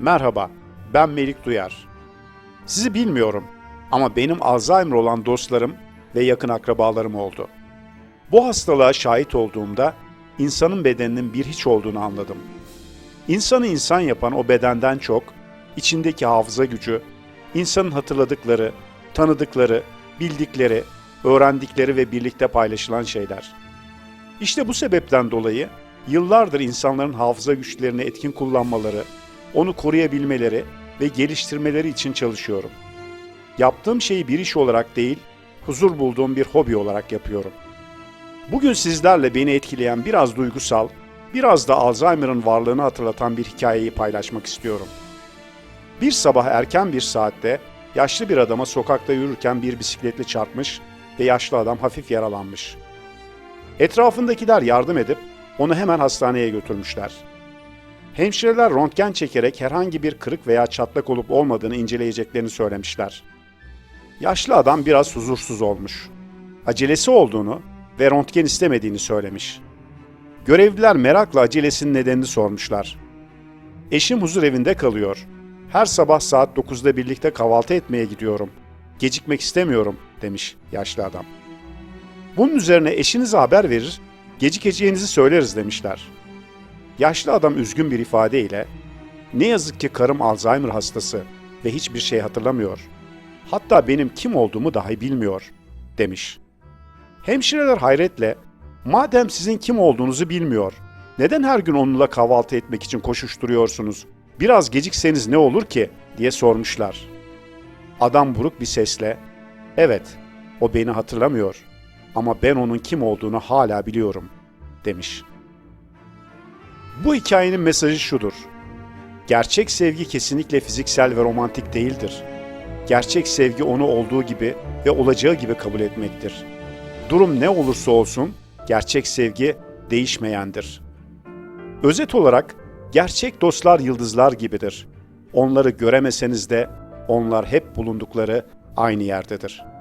Merhaba, ben Melik Duyar. Sizi bilmiyorum ama benim Alzheimer olan dostlarım ve yakın akrabalarım oldu. Bu hastalığa şahit olduğumda insanın bedeninin bir hiç olduğunu anladım. İnsanı insan yapan o bedenden çok, içindeki hafıza gücü, insanın hatırladıkları, tanıdıkları, bildikleri, öğrendikleri ve birlikte paylaşılan şeyler. İşte bu sebepten dolayı yıllardır insanların hafıza güçlerini etkin kullanmaları, onu koruyabilmeleri ve geliştirmeleri için çalışıyorum. Yaptığım şeyi bir iş olarak değil, huzur bulduğum bir hobi olarak yapıyorum. Bugün sizlerle beni etkileyen biraz duygusal, biraz da Alzheimer'ın varlığını hatırlatan bir hikayeyi paylaşmak istiyorum. Bir sabah erken bir saatte yaşlı bir adama sokakta yürürken bir bisikletle çarpmış ve yaşlı adam hafif yaralanmış. Etrafındakiler yardım edip onu hemen hastaneye götürmüşler. Hemşireler röntgen çekerek herhangi bir kırık veya çatlak olup olmadığını inceleyeceklerini söylemişler. Yaşlı adam biraz huzursuz olmuş. Acelesi olduğunu ve röntgen istemediğini söylemiş. Görevliler merakla acelesinin nedenini sormuşlar. Eşim huzur evinde kalıyor. Her sabah saat 9'da birlikte kahvaltı etmeye gidiyorum. Gecikmek istemiyorum demiş yaşlı adam. Bunun üzerine eşinize haber verir, gecikeceğinizi söyleriz demişler. Yaşlı adam üzgün bir ifadeyle, ne yazık ki karım Alzheimer hastası ve hiçbir şey hatırlamıyor. Hatta benim kim olduğumu dahi bilmiyor, demiş. Hemşireler hayretle, madem sizin kim olduğunuzu bilmiyor, neden her gün onunla kahvaltı etmek için koşuşturuyorsunuz? Biraz gecikseniz ne olur ki? diye sormuşlar. Adam buruk bir sesle, evet, o beni hatırlamıyor ama ben onun kim olduğunu hala biliyorum, demiş. Bu hikayenin mesajı şudur. Gerçek sevgi kesinlikle fiziksel ve romantik değildir. Gerçek sevgi onu olduğu gibi ve olacağı gibi kabul etmektir. Durum ne olursa olsun gerçek sevgi değişmeyendir. Özet olarak gerçek dostlar yıldızlar gibidir. Onları göremeseniz de onlar hep bulundukları aynı yerdedir.''